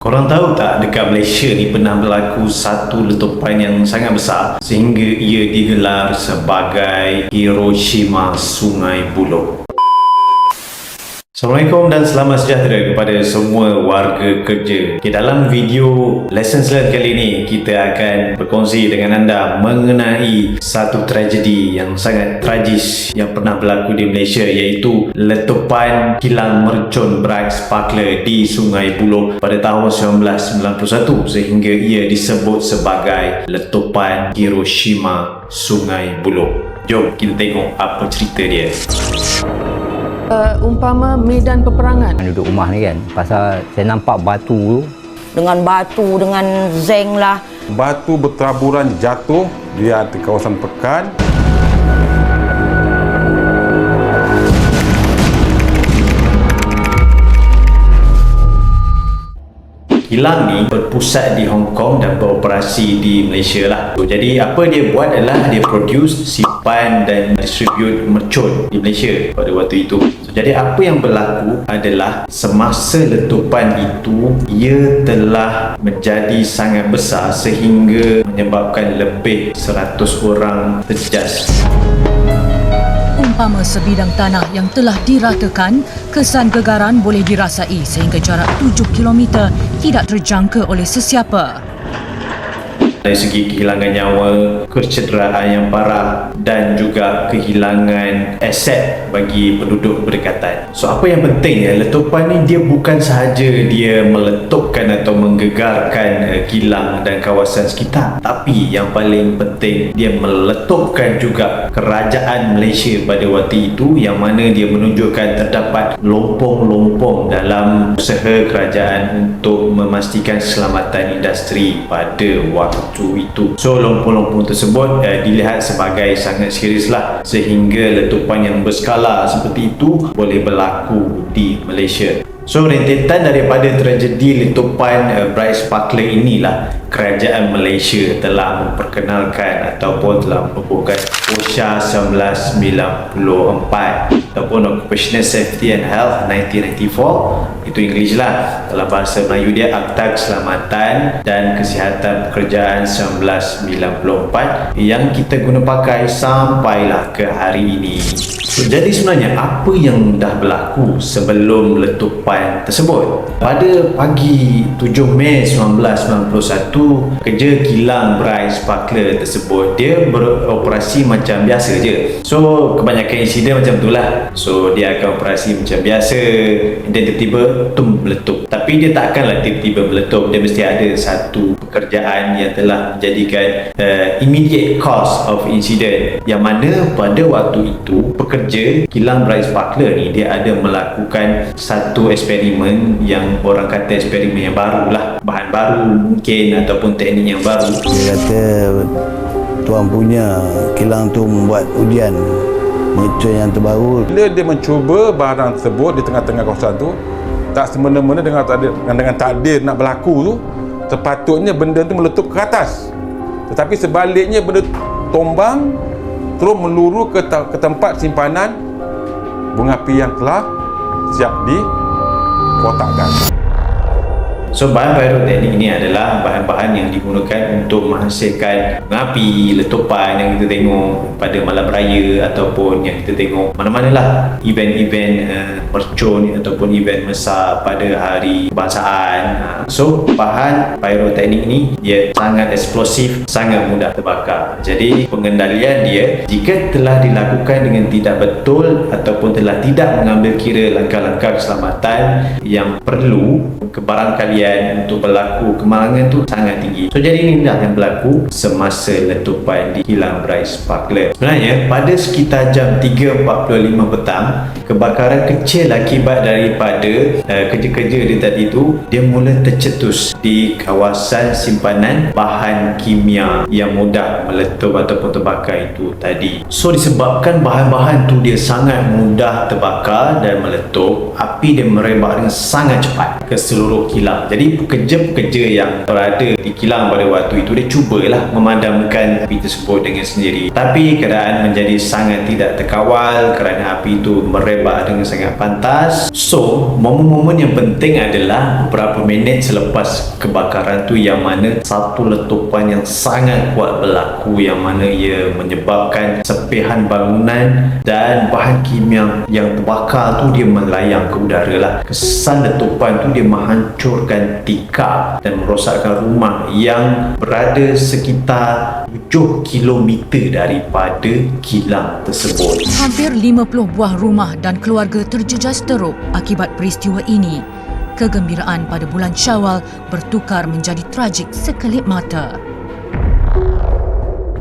Korang tahu tak dekat Malaysia ni pernah berlaku satu letupan yang sangat besar sehingga ia digelar sebagai Hiroshima Sungai Buloh. Assalamualaikum dan selamat sejahtera kepada semua warga kerja. Okay, dalam video lesson learned kali ini kita akan berkongsi dengan anda mengenai satu tragedi yang sangat tragis yang pernah berlaku di Malaysia iaitu letupan kilang mercun Bright Sparkler di Sungai Buloh pada tahun 1991 sehingga ia disebut sebagai letupan Hiroshima Sungai Buloh. Jom kita tengok apa cerita dia uh, umpama medan peperangan. duduk rumah ni kan pasal saya nampak batu tu dengan batu dengan zeng lah Batu bertaburan jatuh di kawasan pekan. Kilang ni berpusat di Hong Kong dan beroperasi di Malaysia lah. So, jadi apa dia buat adalah dia produce, simpan dan distribute mercun di Malaysia pada waktu itu. So, jadi apa yang berlaku adalah semasa letupan itu ia telah menjadi sangat besar sehingga menyebabkan lebih 100 orang terjejas. Umpama sebidang tanah yang telah diratakan, kesan gegaran boleh dirasai sehingga jarak 7 km tidak terjangka oleh sesiapa. Dari segi kehilangan nyawa, kecederaan yang parah dan juga kehilangan aset bagi penduduk berdekatan. So apa yang penting ya, letupan ni dia bukan sahaja dia meletupkan atau menggegarkan uh, kilang dan kawasan sekitar, tapi yang paling penting dia meletupkan juga kerajaan Malaysia pada waktu itu yang mana dia menunjukkan terdapat lompong-lompong dalam usaha kerajaan untuk memastikan keselamatan industri pada waktu itu. So lompong-lompong tersebut uh, dilihat sebagai sangat serius lah sehingga letupan yang berskala seperti itu boleh berlaku di Malaysia. So rentetan daripada tragedi letupan uh, Bright Sparkler inilah kerajaan Malaysia telah memperkenalkan ataupun telah menubuhkan OSHA 1994 ataupun Occupational Safety and Health 1994 itu English lah. Dalam bahasa Melayu dia Akta Keselamatan dan Kesihatan Pekerjaan 1994 yang kita guna pakai sampailah ke hari ini. So, jadi sebenarnya apa yang dah berlaku sebelum letupan tersebut. Pada pagi 7 Mei 1991 kerja kilang Bright Sparkler tersebut dia beroperasi macam biasa je. So kebanyakan insiden macam tu lah. So dia akan operasi macam biasa. Dan tiba-tiba tum meletup. Tapi dia takkanlah tiba-tiba meletup. Dia mesti ada satu pekerjaan yang telah menjadikan uh, immediate cause of incident. Yang mana pada waktu itu pekerja kilang Bright Sparkler ni dia ada melakukan satu eksperimen yang orang kata eksperimen yang baru lah. Bahan baru mungkin ataupun teknik yang baru. Dia kata tuan punya kilang tu membuat ujian mercun yang terbaru. Bila dia mencuba barang tersebut di tengah-tengah kawasan tu, tak semena-mena dengan takdir, dengan, dengan takdir nak berlaku tu, sepatutnya benda tu meletup ke atas. Tetapi sebaliknya benda tombang terus meluru ke, ke tempat simpanan bunga api yang telah siap di Kota. So bahan pyroteknik ini adalah bahan-bahan yang digunakan untuk menghasilkan api, letupan yang kita tengok pada malam raya ataupun yang kita tengok mana-mana lah event-event uh, mercun ataupun event besar pada hari kebangsaan. Uh, so bahan pyroteknik ini dia sangat eksplosif, sangat mudah terbakar. Jadi pengendalian dia jika telah dilakukan dengan tidak betul ataupun telah tidak mengambil kira langkah-langkah keselamatan yang perlu kebarangkalian untuk berlaku kemalangan tu sangat tinggi. So jadi inilah yang berlaku semasa letupan di kilang Bright Sparkler. Sebenarnya pada sekitar jam 3.45 petang, kebakaran kecil akibat daripada uh, kerja-kerja dia tadi tu dia mula tercetus di kawasan simpanan bahan kimia yang mudah meletup ataupun terbakar itu tadi. So disebabkan bahan-bahan tu dia sangat mudah terbakar dan meletup, api dia merebak dengan sangat cepat ke seluruh kilang. Jadi pekerja-pekerja yang berada di kilang pada waktu itu dia cubalah memadamkan api tersebut dengan sendiri. Tapi keadaan menjadi sangat tidak terkawal kerana api itu merebak dengan sangat pantas. So momen-momen yang penting adalah beberapa minit selepas kebakaran tu yang mana satu letupan yang sangat kuat berlaku yang mana ia menyebabkan sepihan bangunan dan bahan kimia yang terbakar tu dia melayang ke udara lah kesan letupan tu dia menghancurkan tikar dan merosakkan rumah yang berada sekitar 7 km daripada kilang tersebut Hampir 50 buah rumah dan keluarga terjejas teruk akibat peristiwa ini. Kegembiraan pada bulan Syawal bertukar menjadi tragik sekelip mata.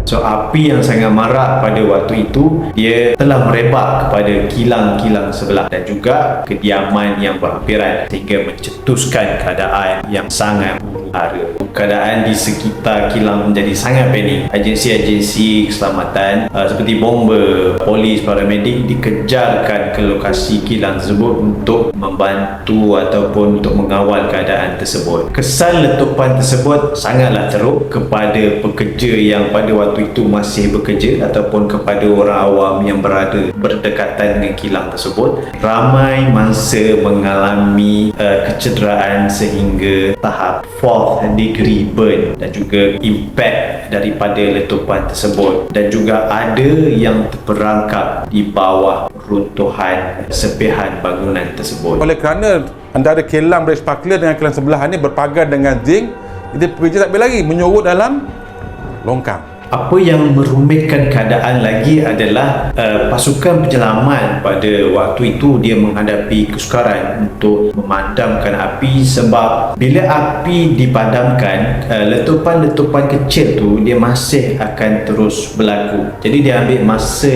So api yang sangat marak pada waktu itu dia telah merebak kepada kilang-kilang sebelah dan juga kediaman yang berhampiran sehingga mencetuskan keadaan yang sangat huru-hara. Keadaan di sekitar kilang menjadi sangat panik. Agensi-agensi keselamatan uh, seperti bomber, polis, paramedik dikejarkan ke lokasi kilang tersebut untuk membantu ataupun untuk mengawal keadaan tersebut. Kesan letupan tersebut sangatlah teruk kepada pekerja yang pada waktu itu masih bekerja ataupun kepada orang awam yang berada berdekatan dengan kilang tersebut ramai mangsa mengalami uh, kecederaan sehingga tahap fourth degree burn dan juga impact daripada letupan tersebut dan juga ada yang terperangkap di bawah runtuhan sepihan bangunan tersebut Oleh kerana antara kilang British Sparkler dengan kilang sebelah ni berpagar dengan zinc, jadi pekerja tak boleh lagi menyorot dalam longkang. Apa yang merumitkan keadaan lagi adalah uh, pasukan penyelamat pada waktu itu dia menghadapi kesukaran untuk memadamkan api sebab bila api dipadamkan uh, letupan-letupan kecil tu dia masih akan terus berlaku. Jadi dia ambil masa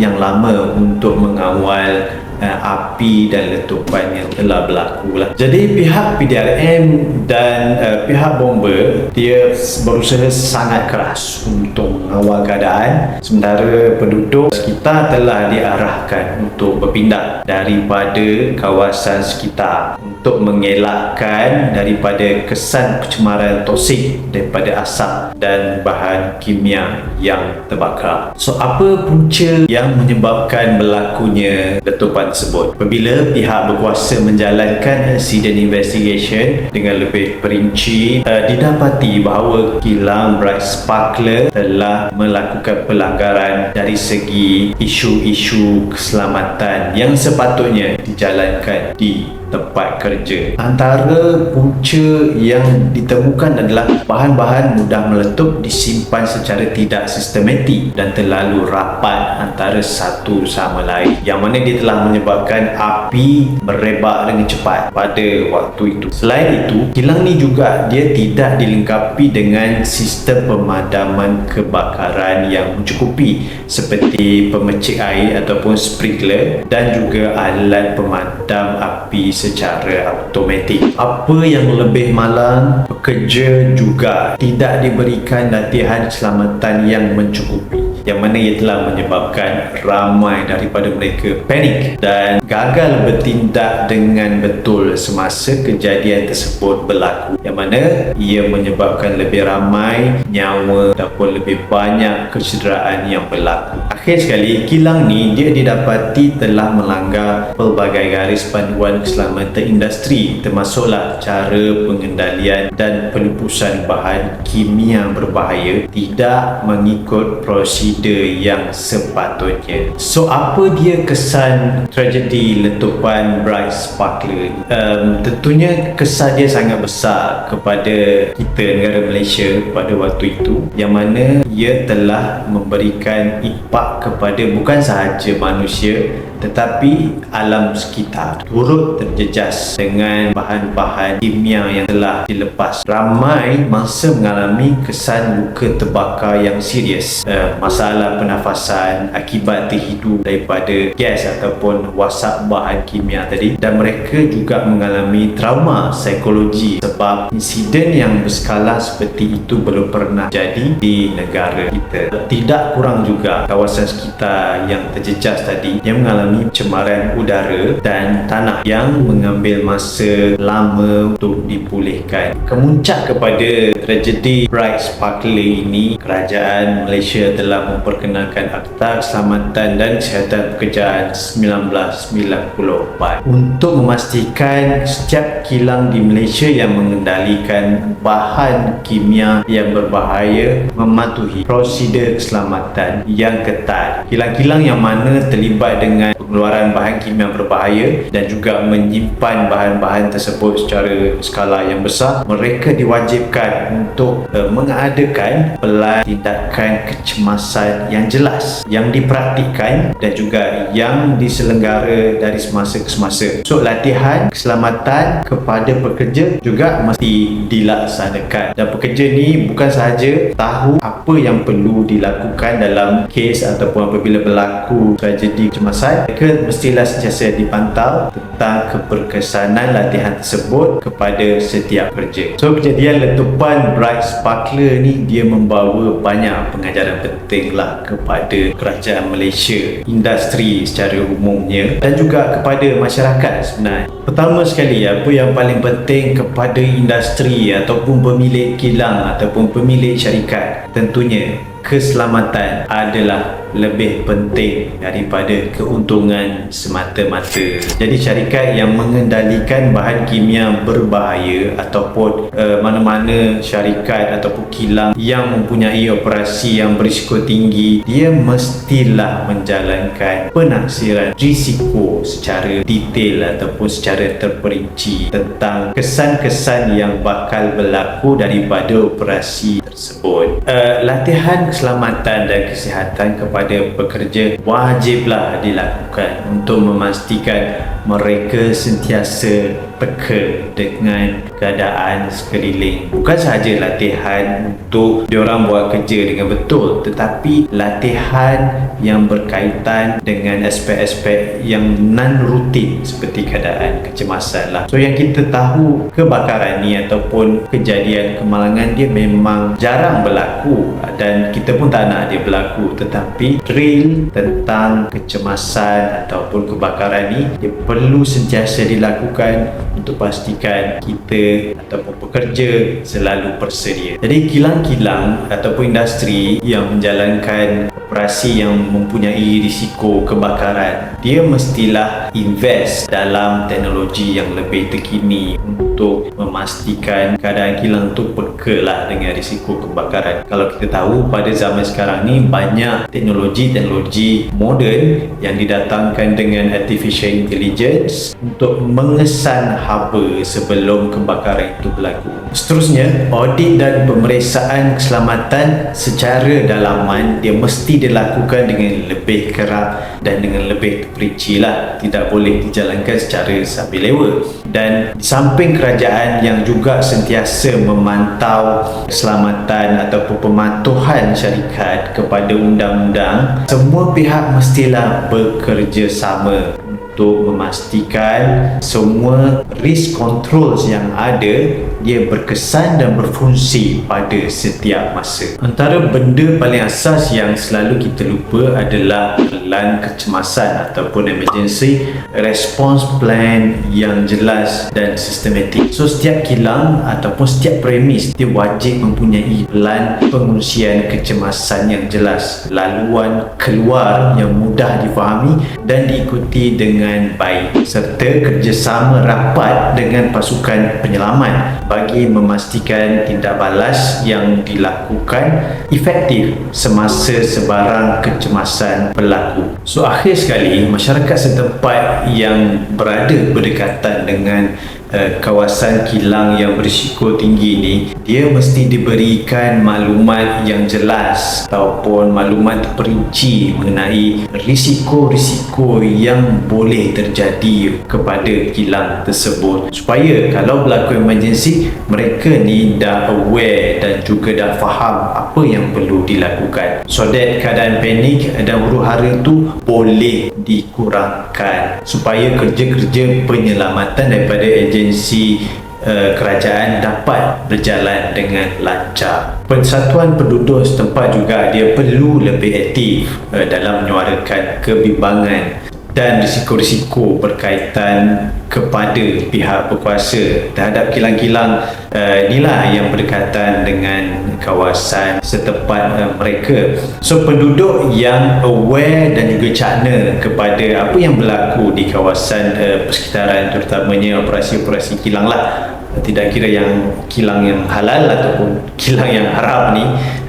yang lama untuk mengawal uh, api dan letupan yang telah berlaku lah. Jadi pihak PDRM dan uh, pihak bomber dia berusaha sangat keras untuk mengawal keadaan sementara penduduk sekitar telah diarahkan untuk berpindah daripada kawasan sekitar untuk mengelakkan daripada kesan pencemaran toksik daripada asap dan bahan kimia yang terbakar. So apa punca yang menyebabkan berlakunya letupan tersebut? Apabila pihak berkuasa menjalankan incident investigation dengan lebih perinci uh, didapati bahawa kilang Bright Sparkler telah melakukan pelanggaran dari segi isu-isu keselamatan yang sepatutnya dijalankan di tempat kerja. Antara punca yang ditemukan adalah bahan-bahan mudah meletup disimpan secara tidak sistematik dan terlalu rapat antara satu sama lain yang mana dia telah menyebabkan api merebak dengan cepat pada waktu itu. Selain itu, kilang ni juga dia tidak dilengkapi dengan sistem pemadaman kebakaran yang mencukupi seperti pemecik air ataupun sprinkler dan juga alat pemadam api secara automatik. Apa yang lebih malang, pekerja juga tidak diberikan latihan keselamatan yang mencukupi yang mana ia telah menyebabkan ramai daripada mereka panik dan gagal bertindak dengan betul semasa kejadian tersebut berlaku. Yang mana ia menyebabkan lebih ramai nyawa ataupun lebih banyak kecederaan yang berlaku. Akhir sekali kilang ni dia didapati telah melanggar pelbagai garis panduan keselamatan industri termasuklah cara pengendalian dan pelupusan bahan kimia berbahaya tidak mengikut prosedur yang sepatutnya. So apa dia kesan tragedi letupan Bright Sparkler? Um, tentunya kesan dia sangat besar kepada kita negara Malaysia pada waktu itu yang mana ia telah memberikan impak kepada bukan sahaja manusia tetapi alam sekitar turut terjejas dengan bahan-bahan kimia yang telah dilepas. Ramai masa mengalami kesan luka terbakar yang serius. Uh, masalah pernafasan akibat terhidu daripada gas ataupun wasap bahan kimia tadi dan mereka juga mengalami trauma psikologi sebab insiden yang berskala seperti itu belum pernah jadi di negara kita. Tidak kurang juga kawasan sekitar yang terjejas tadi yang mengalami mengalami pencemaran udara dan tanah yang mengambil masa lama untuk dipulihkan. Kemuncak kepada tragedi Bright Sparkler ini, kerajaan Malaysia telah memperkenalkan Akta Keselamatan dan Kesihatan Pekerjaan 1994 untuk memastikan setiap kilang di Malaysia yang mengendalikan bahan kimia yang berbahaya mematuhi prosedur keselamatan yang ketat. Kilang-kilang yang mana terlibat dengan pengeluaran bahan kimia berbahaya dan juga menyimpan bahan-bahan tersebut secara skala yang besar, mereka diwajibkan untuk uh, mengadakan pelan tindakan kecemasan yang jelas yang dipraktikkan dan juga yang diselenggara dari semasa ke semasa. So latihan keselamatan kepada pekerja juga mesti dilaksanakan dan pekerja ni bukan sahaja tahu apa yang perlu dilakukan dalam kes ataupun apabila berlaku tragedi kecemasan mereka mestilah sentiasa dipantau tentang keberkesanan latihan tersebut kepada setiap kerja. So kejadian letupan Bright Sparkler ni dia membawa banyak pengajaran penting lah kepada kerajaan Malaysia industri secara umumnya dan juga kepada masyarakat sebenarnya. Pertama sekali apa yang paling penting kepada industri ataupun pemilik kilang ataupun pemilik syarikat? Tentunya keselamatan adalah lebih penting daripada keuntungan semata-mata. Jadi syarikat yang mengendalikan bahan kimia berbahaya ataupun uh, mana-mana syarikat ataupun kilang yang mempunyai operasi yang berisiko tinggi, dia mestilah menjalankan penaksiran risiko secara detail ataupun secara terperinci tentang kesan-kesan yang bakal berlaku daripada operasi tersebut. Uh, latihan keselamatan dan kesihatan kepada pekerja wajiblah dilakukan untuk memastikan mereka sentiasa peka dengan keadaan sekeliling. Bukan sahaja latihan untuk diorang buat kerja dengan betul tetapi latihan yang berkaitan dengan aspek-aspek yang non rutin seperti keadaan kecemasan lah. So yang kita tahu kebakaran ni ataupun kejadian kemalangan dia memang jarang berlaku dan kita pun tak nak dia berlaku tetapi drill tentang kecemasan ataupun kebakaran ni dia perlu sentiasa dilakukan untuk pastikan kita ataupun pekerja selalu bersedia. Jadi kilang-kilang ataupun industri yang menjalankan operasi yang mempunyai risiko kebakaran, dia mestilah invest dalam teknologi yang lebih terkini untuk memastikan keadaan kilang tu peka lah dengan risiko kebakaran. Kalau kita tahu pada zaman sekarang ni banyak teknologi-teknologi moden yang didatangkan dengan artificial intelligence untuk mengesan haba sebelum kebakaran itu berlaku. Seterusnya, audit dan pemeriksaan keselamatan secara dalaman dia mesti dilakukan dengan lebih kerap dan dengan lebih terperinci lah. Tidak boleh dijalankan secara sambil lewa. Dan di samping kerajaan yang juga sentiasa memantau keselamatan ataupun pematuhan syarikat kepada undang-undang, semua pihak mestilah bekerjasama untuk memastikan semua risk controls yang ada dia berkesan dan berfungsi pada setiap masa. Antara benda paling asas yang selalu kita lupa adalah plan kecemasan ataupun emergency response plan yang jelas dan sistematik. So setiap kilang ataupun setiap premis dia wajib mempunyai plan pengungsian kecemasan yang jelas, laluan keluar yang mudah difahami dan diikuti dengan baik serta kerjasama rapat dengan pasukan penyelamat bagi memastikan tindak balas yang dilakukan efektif semasa sebarang kecemasan berlaku. So akhir sekali masyarakat setempat yang berada berdekatan dengan uh, kawasan kilang yang berisiko tinggi ni dia mesti diberikan maklumat yang jelas ataupun maklumat terperinci mengenai risiko-risiko yang boleh terjadi kepada kilang tersebut. Supaya kalau berlaku emergency mereka ni dah aware dan juga dah faham apa yang perlu dilakukan. So that keadaan panik dan huru hara tu boleh dikurangkan supaya kerja-kerja penyelamatan daripada agensi uh, kerajaan dapat berjalan dengan lancar. Persatuan penduduk setempat juga dia perlu lebih aktif uh, dalam menyuarakan kebimbangan dan risiko-risiko berkaitan kepada pihak berkuasa terhadap kilang-kilang uh, inilah yang berdekatan dengan kawasan setempat uh, mereka. So penduduk yang aware dan juga cakna kepada apa yang berlaku di kawasan uh, persekitaran terutamanya operasi-operasi kilang lah tidak kira yang kilang yang halal ataupun kilang yang haram ni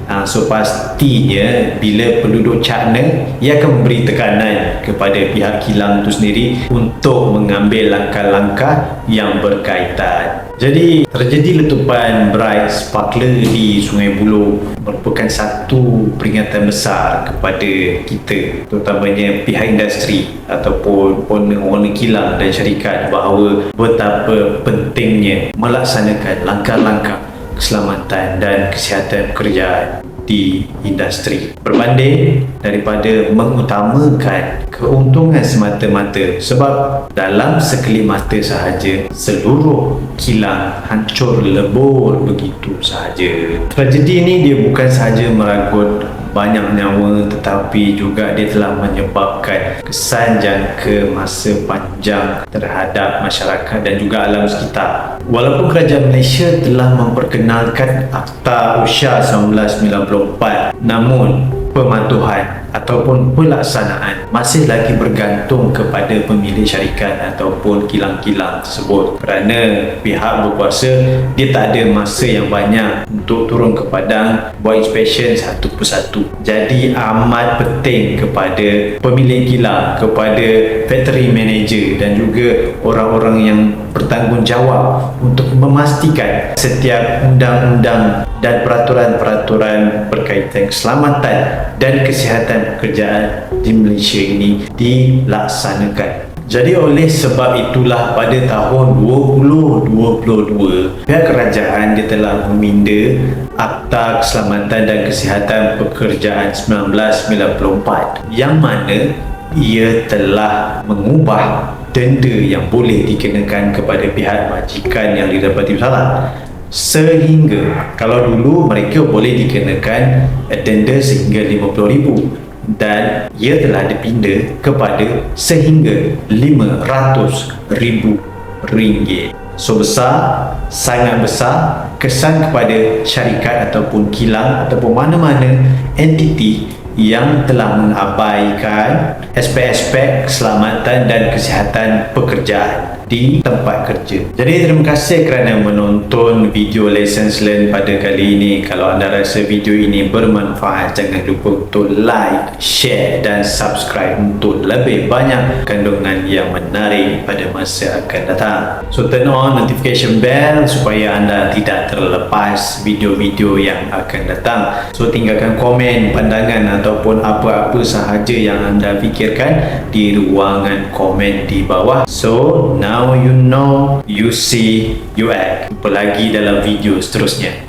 uh, so pastinya bila penduduk cakna ia akan memberi tekanan kepada pihak kilang itu sendiri untuk mengambil langkah-langkah yang berkaitan. Jadi terjadi letupan bright sparkler di Sungai Buloh merupakan satu peringatan besar kepada kita terutamanya pihak industri ataupun warna-warna kilang dan syarikat bahawa betapa pentingnya melaksanakan langkah-langkah keselamatan dan kesihatan pekerjaan di industri. Berbanding daripada mengutamakan keuntungan semata-mata sebab dalam sekelip mata sahaja seluruh kilang hancur lebur begitu sahaja. Tragedi ini dia bukan sahaja meragut banyak nyawa tetapi juga dia telah menyebabkan kesan jangka masa panjang terhadap masyarakat dan juga alam sekitar. Walaupun kerajaan Malaysia telah memperkenalkan Akta Usia 1994 namun pematuhan ataupun pelaksanaan masih lagi bergantung kepada pemilik syarikat ataupun kilang-kilang tersebut. Kerana pihak berkuasa dia tak ada masa yang banyak untuk turun ke padang buat inspection satu persatu. Jadi amat penting kepada pemilik kilang kepada factory manager dan juga orang-orang yang bertanggungjawab untuk memastikan setiap undang-undang dan peraturan-peraturan berkaitan keselamatan dan kesihatan pekerjaan di Malaysia ini dilaksanakan. Jadi oleh sebab itulah pada tahun 2022 pihak kerajaan dia telah meminda Akta Keselamatan dan Kesihatan Pekerjaan 1994 yang mana ia telah mengubah denda yang boleh dikenakan kepada pihak majikan yang didapati bersalah sehingga kalau dulu mereka boleh dikenakan denda sehingga RM50,000 dan ia telah dipinda kepada sehingga RM500,000 so besar sangat besar kesan kepada syarikat ataupun kilang ataupun mana-mana entiti yang telah mengabaikan aspek-aspek keselamatan dan kesihatan pekerjaan di tempat kerja. Jadi terima kasih kerana menonton video Lessons Learn pada kali ini. Kalau anda rasa video ini bermanfaat, jangan lupa untuk like, share dan subscribe untuk lebih banyak kandungan yang menarik pada masa akan datang. So turn on notification bell supaya anda tidak terlepas video-video yang akan datang. So tinggalkan komen, pandangan ataupun apa-apa sahaja yang anda fikirkan di ruangan komen di bawah. So now you know, you see, you act. Jumpa lagi dalam video seterusnya.